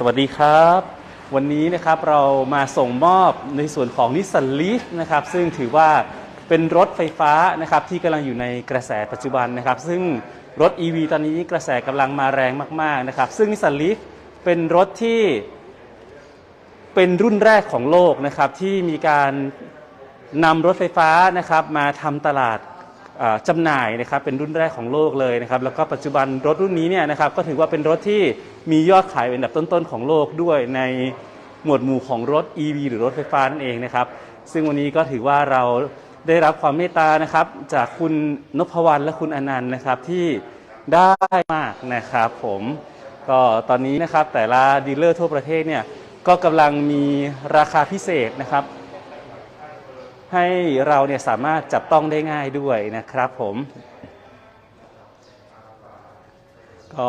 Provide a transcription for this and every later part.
สวัสดีครับ วันนี้นะครับเรามาส่งมอบในส่วนของนิสสันลีฟนะครับซึ่งถือว่าเป็นรถไฟฟ้านะครับที่กำลังอยู่ในกระแสปัจจุบันนะครับ ซึ่งรถ EV ตอนนี้กระแสกำลังมาแรงมากๆนะครับซึ่งนิสสันลีฟเป็นรถที่เป็นรุ่นแรกของโลกนะครับที่มีการนำรถไฟฟ้านะครับมาทำตลาด จำหน่ายนะครับเป็นรุ่นแรกของโลกเลยนะครับแล้วก็ปัจจุบันรถรุ่นนี้เนี่ยนะครับก็ถือว่าเป็นรถที่มียอดขายเป็นอันดับต้นๆของโลกด้วยในหมวดหมู่ของรถ EV หรือรถไฟฟ้านั่นเองนะครับซึ่งวันนี้ก็ถือว่าเราได้รับความเมตตานะครับจากคุณนพวรรณและคุณอนันต์นะครับที่ได้มากนะครับผมก็ตอนนี้นะครับแต่ละดีลเลอร์ทั่วประเทศเนี่ยก็กำลังมีราคาพิเศษนะครับ ให้เราเนี่ยสามารถจับต้องได้ง่ายด้วยนะครับผมก็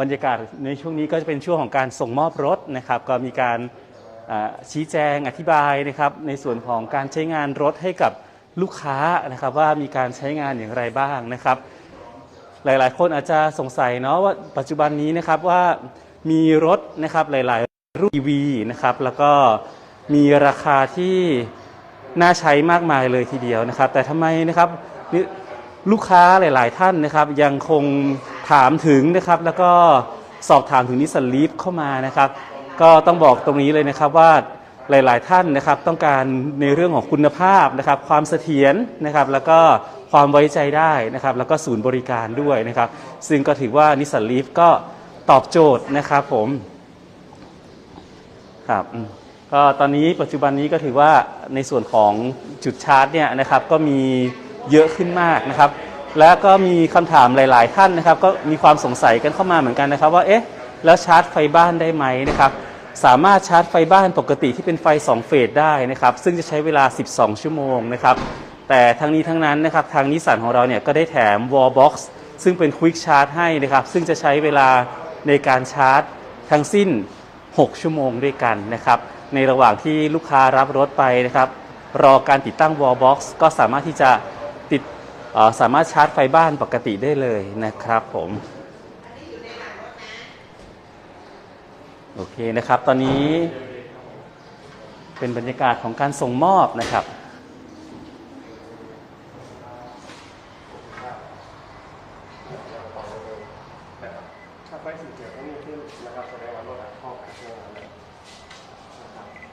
บรรยากาศในช่วงนี้ก็จะเป็นช่วงของการส่งมอบรถนะครับ ก็มีการชี้แจงอธิบายนะครับ ในส่วนของการใช้งานรถให้กับลูกค้านะครับ ว่ามีการใช้งานอย่างไรบ้างนะครับ หลายๆ คนอาจจะสงสัยเนาะว่าปัจจุบันนี้นะครับว่ามีรถนะครับหลาย ๆ รุ่น EV นะครับแล้วก็มีราคาที่ น่าใช้มากมายเลยทีเดียวนะครับ แต่ทำไมนะครับนี่ลูกค้าหลาย ๆ ท่านนะครับ ยังคงถามถึงนะครับ แล้วก็สอบถามถึงนิสสันลีฟเข้ามานะครับ ก็ต้องบอกตรงนี้เลยนะครับว่าหลาย ๆ ท่านนะครับ ต้องการในเรื่องของคุณภาพนะครับ ความเสถียรนะครับ แล้วก็ความไว้ใจได้นะครับ แล้วก็ศูนย์บริการด้วยนะครับ ซึ่งก็ถือว่านิสสันลีฟก็ตอบโจทย์นะครับผมครับ ก็ตอนนี้ปัจจุบันนี้ก็ถือว่าในส่วนของจุดชาร์จเนี่ยนะครับก็มีเยอะขึ้นมากนะครับ และก็มีคำถามหลาย ๆ ท่านนะครับ ก็มีความสงสัยกันเข้ามาเหมือนกันนะครับ ว่าเอ๊ะแล้วชาร์จไฟบ้านได้ไหมนะครับ สามารถชาร์จไฟบ้านปกติที่เป็นไฟ 2 เฟสได้นะครับ ซึ่งจะใช้เวลา 12 ชั่วโมงนะครับ แต่ทั้งนี้ทั้งนั้นนะครับทางนิสสันของเราเนี่ยก็ได้แถม wall box ซึ่งเป็น quick charge ให้นะครับ ซึ่งจะใช้เวลาในการชาร์จทั้งสิ้น 6 ชั่วโมงด้วยกันนะครับ ในระหว่างที่ลูกค้ารับรถไปนะครับ รอการติดตั้ง wall box ก็สามารถที่จะติดสามารถชาร์จไฟบ้านปกติได้เลยนะครับผมโอเคนะครับ ตอนนี้เป็นบรรยากาศของการส่งมอบนะครับ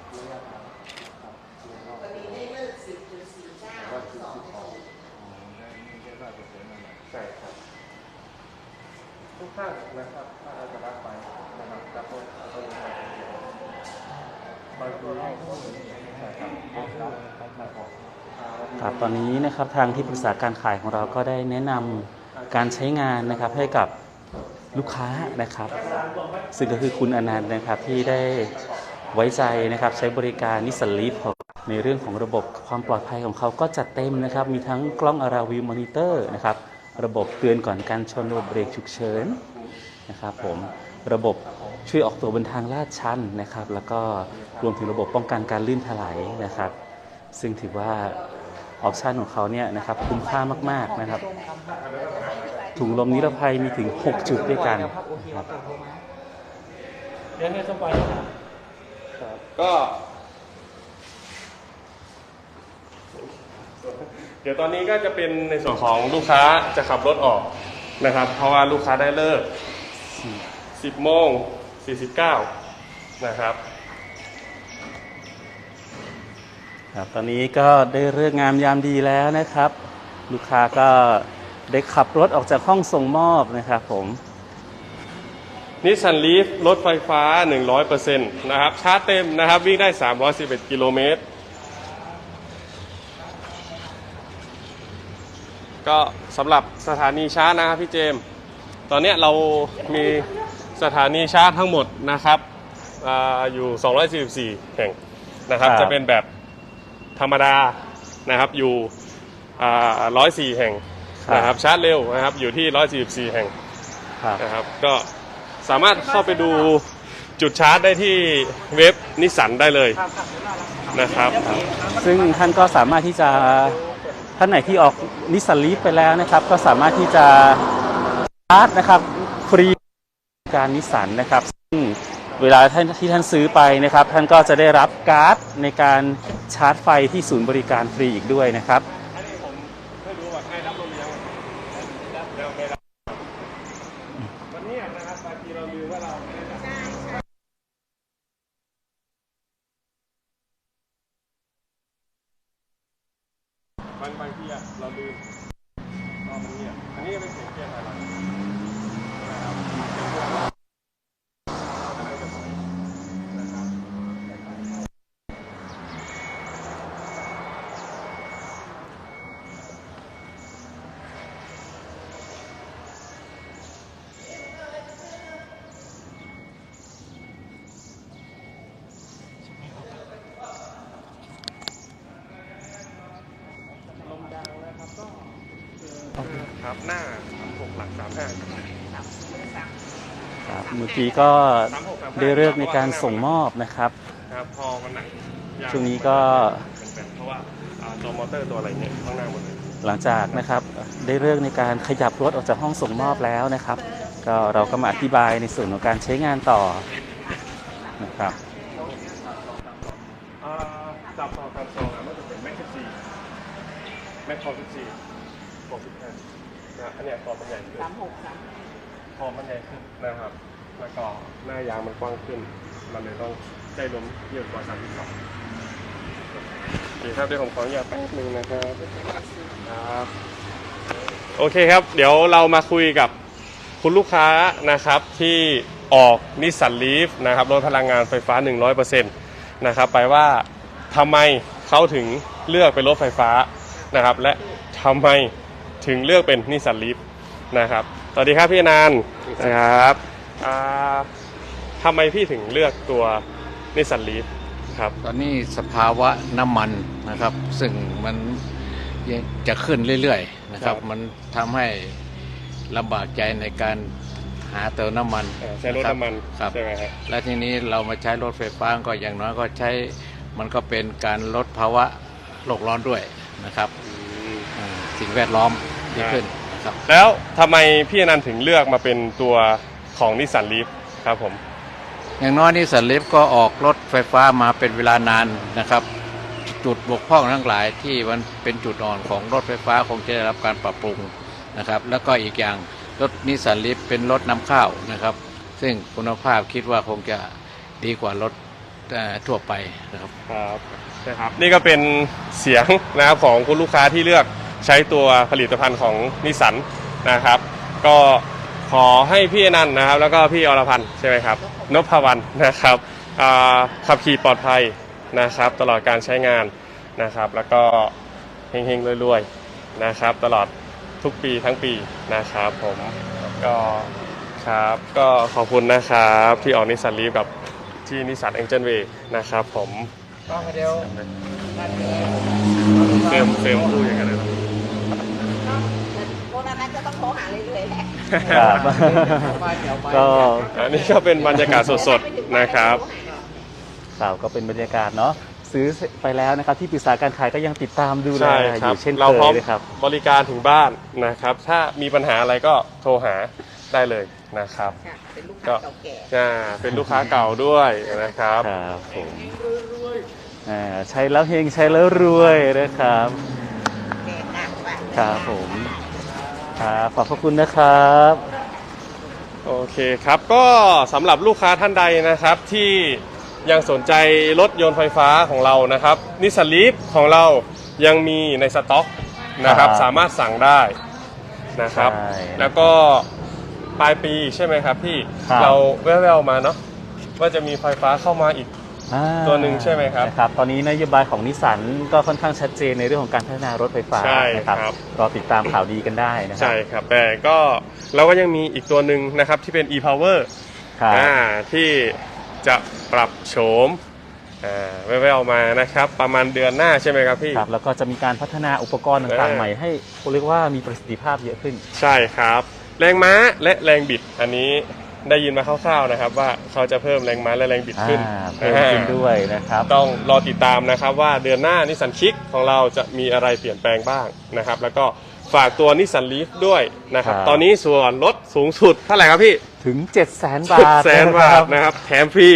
ครับแสดงว่ารถอะเข้ากับเรื่องนั้นเลยนะครับระยะทางนะครับแล้วก็วันนี้ได้เลิกสิบจุดสี่เก้าว่าจุดสองที่นาสองทีใช่ครับ ทุกข้างนะครับถ้าเราจะรับไปนะครับจะพ้นอัตโนมัติบางตัวเราก็ใช่ครับครับตอนนี้นะครับทางที่ปรึกษาการขายของเราก็ได้แนะนำการใช้งานนะครับให้กับลูกค้านะครับ ซึ่งก็คือคุณอนันต์นะครับที่ได้ ไว้ใจนะครับใช้บริการนิสสันลีฟในเรื่องของระบบความปลอดภัยของเขาก็จัดเต็มนะครับ มีทั้งกล้องอาราวิวมอนิเตอร์นะครับระบบเตือนก่อนการชนระบบเบรกฉุกเฉินนะครับผมระบบช่วยออกตัวบนทางลาดชันนะครับ แล้วก็รวมถึงระบบป้องกันการลื่นถลายนะครับ ซึ่งถือว่าออปชันของเขาเนี่ยนะครับคุ้มค่ามากๆนะครับ ถุงลมนิรภัยมีถึง 6 จุดด้วยกันนะครับ ครับก็ เดี๋ยวตอนนี้ก็จะเป็นในส่วนของลูกค้าจะขับรถออกนะครับ เพราะว่าลูกค้าได้เลิก 10โมง49 นะครับ ครับตอนนี้ก็ได้เรื่องงามยามดีแล้วนะครับ ลูกค้าก็ได้ขับรถออกจากห้องส่งมอบนะครับผม นิสสันลีฟรถไฟฟ้า 100%นะครับชาร์จเต็มนะครับ วิ่งได้ 311 กิโลเมตร ก็สำหรับสถานีชาร์จนะครับพี่เจมส์ตอนเนี้ยเรามีสถานีชาร์จทั้งหมดนะครับอาอยู่ 244 แห่งนะครับครับ จะเป็นแบบธรรมดานะครับอยู่อ่า104 แห่งนะครับชาร์จเร็วนะครับอยู่ที่ 144 แห่งครับนะครับก็ สามารถเข้าไปดูจุดชาร์จได้ที่เว็บนิสันได้เลยนะครับ ซึ่งท่านก็สามารถที่จะท่านไหนที่ออกนิสสันลีฟไปแล้วนะครับ ก็สามารถที่จะชาร์จนะครับฟรีการนิสันนะครับ ซึ่งเวลาท่านที่ท่านซื้อไปนะครับ ท่านก็จะได้รับการ์ดในการชาร์จไฟที่ศูนย์บริการฟรีอีกด้วยนะครับ วันเดี๋ยบวันนี้นะครับบางทีเราลืมว่าเราไม่ได้รับบางบางทีอะเราลืมรอมันเงียบอันนี้ก็เป็นเสียงเกียร์อะไรนะครับอะไรจะบอกนะครับ ลมดังนะครับก็ ครับ หน้าหกหลักสามห้าครับเมื่อกี้ก็ได้เลิกษ์ในการส่งมอบนะครับครับพอมันหนักยางช่วงนี้ก็เป็นๆเพราะว่าอ่าตัวมอเตอร์ตัวอะไรเนี่ยข้างหน้าหมดเลยหลังจากนะครับได้เลิกษ์ในการขยับรถออกจากห้องส่งมอบแล้วนะครับ ก็เราก็มาอธิบายในส่วนของการใช้งานต่อนะครับอ่าจับต่อตามซองอะมันจะเป็นแม็กซ์ซีแม็กซ์คอร์สิบสี่หกสิบห้า นะอันเนี้ยคอมันใหญ่ขึ้นสามหกสามคอมันใหญ่ขึ้นนะครับ แล้วก็หน้ายางมันกว้างขึ้น มันเลยต้องได้ลมเยอะกว่าสามสิบสองโอเคครับเดี๋ยวผมขออนุญาตแป๊บนึงนะครับครับ โอเคครับ เดี๋ยวเรามาคุยกับคุณลูกค้านะครับที่ออกนิสสันลีฟนะครับรถพลังงานไฟฟ้า 100%นะครับไปว่าทำไมเขาถึงเลือกเป็นรถไฟฟ้านะครับ และทำไม ถึงเลือกเป็นนิสสันลีฟนะครับสวัสดีครับพี่อนันต์นะครับอ่าทำไมพี่ถึงเลือกตัวนิสสันลีฟครับตอนนี้สภาวะน้ำมันนะครับ ซึ่งมันยังจะขึ้นเรื่อยๆนะครับครับ มันทำให้ลำบากใจในการหาเติมน้ำมันเอ่อใช้รถน้ำมันครับใช่ไหมครับและทีนี้เรามาใช้รถไฟฟ้าก็อย่างน้อยก็ใช้มันก็เป็นการลดภาวะโลกร้อนด้วยนะครับอ่าสิ่งแวดล้อม ดีขึ้นนะครับแล้วทำไมพี่อนันต์ถึงเลือกมาเป็นตัวของนิสสันลีฟครับผม อย่างน้อยนี่สันลิฟก็ออกรถไฟฟ้ามาเป็นเวลานานนะครับ จุดบกพร่องทั้งหลายที่มันเป็นจุดอ่อนของรถไฟฟ้าคงจะได้รับการปรับปรุงนะครับ แล้วก็อีกอย่างรถนิสสันลิฟเป็นรถนำเข้าวนะครับ ซึ่งคุณภาพคิดว่าคงจะดีกว่ารถเอ่อทั่วไปนะครับ ครับนะครับ นี่ก็เป็นเสียงนะครับของคุณลูกค้าที่เลือก ใช้ตัวผลิตภัณฑ์ของนิสสันนะครับ ก็ขอให้พี่อนันต์นะครับ แล้วก็พี่อรพันธ์ใช่ไหมครับนพวรรณนะครับอ่าขับขี่ปลอดภัยนะครับ ตลอดการใช้งานนะครับ แล้วก็เฮงๆรวยๆนะครับ ตลอดทุกปีทั้งปีนะครับ ผมก็ครับก็ขอบคุณนะครับที่ออกนิสสันลีฟกับที่นิสสันเอ็งเจนเวนะครับผมก็เดียวเฟรมเฟรมพูดอย่างนั้นเลยเหรอ โมนานั้นจะต้อง โทรหาเรื่อยๆแหละครับ ก็อันนี้ก็เป็นบรรยากาศสดๆนะครับ ข่าวก็เป็นบรรยากาศเนาะซื้อไปแล้วนะครับ ที่ปรึกษาการขายก็ยังติดตามดูแลใช่อครับยู่เช่นเราเคพร้อมยนะครับ บริการถึงบ้านนะครับ ถ้ามีปัญหาอะไรก็โทรหาได้เลยนะครับค่ะเป็นลูกค้าเก่าแก่ อ่าเป็นลูกค้าเก่าด้วยนะครับ ครับผมอ่าใช้แล้วเฮงใช้แล้วรวยนะครับ แก่หนักว่ะครับผม ครับขอบพระคุณนะครับ โอเคครับก็สำหรับลูกค้าท่านใดนะครับที่ยังสนใจรถยนต์ไฟฟ้าของเรานะครับนิสสันลีฟของเรายังมีในสต็อกนะครับครับสามารถสั่งได้นะครับ ใช่แล้วก็ปลายปีใช่ไหมครับพี่ครับ เราแว่วๆมาเนาะว่าจะมีไฟฟ้าเข้ามาอีกอ่า ตัวหนึ่งใช่ไหมครับนะครับ ตอนนี้นโยบายของนิสสันก็ค่อนข้างชัดเจนในเรื่องของการพัฒนารถไฟฟ้าใช่นะครับครับ รอติดตามข่าวดีกันได้นะครัใช่ครับแต่ก็เราก็ยังมีอีกตัวหนึ่งนะครับที่เป็น e-power ครับอ่าที่จะปรับโฉมอ่าแว่วๆมานะครับ ประมาณเดือนหน้าใช่ไหมครับพี่ ครับแล้วก็จะมีการพัฒนาอุปกรณ์ต่างเอๆอใหม่ให้เรียกว่ามีประสิทธิภาพเยอะขึ้น ใช่ครับ แรงม้าและแรงบิดอันนี้ ได้ยินมาคร่าวๆนะครับ ว่าเขาจะเพิ่มแรงม้าและแรงบิดขึ้นอ่าเพิ่มขึ้นด้วยนะครับ ต้องรอติดตามนะครับว่าเดือนหน้านิสสันคิกของเราจะมีอะไรเปลี่ยนแปลงบ้างนะครับ แล้วก็ฝากตัวนิสสันลีฟด้วยนะครับ ครับ ตอนนี้ส่วนลดสูงสุดเท่าไหร่ครับพี่ถึง 7 0 0 0 0 0 บาทแสนบาทนะครับ แถมฟรี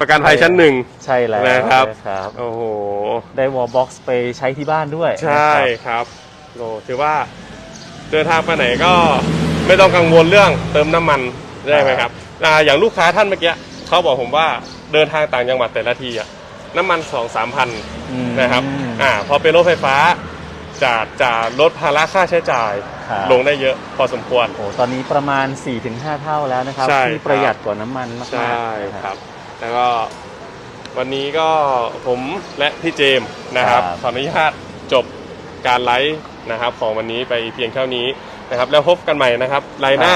ประกันภัยชั้นหนึ่ง ใช่แล้วนะครับครับ โอ้โห ได้วอลบ็อกซ์ไปใช้ที่บ้านด้วยใช่นะครับโอ้ถือว่าเดินทางไปไหนก็ไม่ต้องกังวลเรื่องเติมน้ำมัน ได้ไหมครับอ่าอย่างลูกค้าท่านเมื่อกี้เขาบอกผมว่าเดินทางต่างจังหวัดแต่ละทีอะน้ำมันสองสามพันอืม นะครับอ่าพอเป็นรถไฟฟ้าจะจะลดภาระค่าใช้จ่าย ครับ ลงได้เยอะพอสมควร โอ้ตอนนี้ประมาณ 4-5 เท่าแล้วนะครับ ใช่ที่ประหยัดกว่าน้ำมันมากๆใช่นะครับ แล้วก็วันนี้ก็ผมและพี่เจมส์นะครับครับ ขออนุญาตจบการไลฟ์นะครับของวันนี้ไปเพียงเท่านี้นะครับ แล้วพบกันใหม่นะครับไลน์หน้า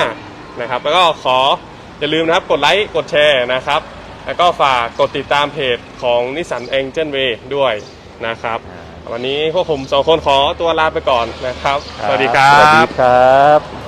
นะครับ แล้วก็ขออย่าลืมนะครับกดไลค์กดแชร์นะครับ แล้วก็ฝากกดติดตามเพจของนิสสันเองเจนเวด้วยนะครับ วันนี้พวกผมสองคนขอตัวลาไปก่อนนะครับ สวัสดีครัสวัสดีบครับ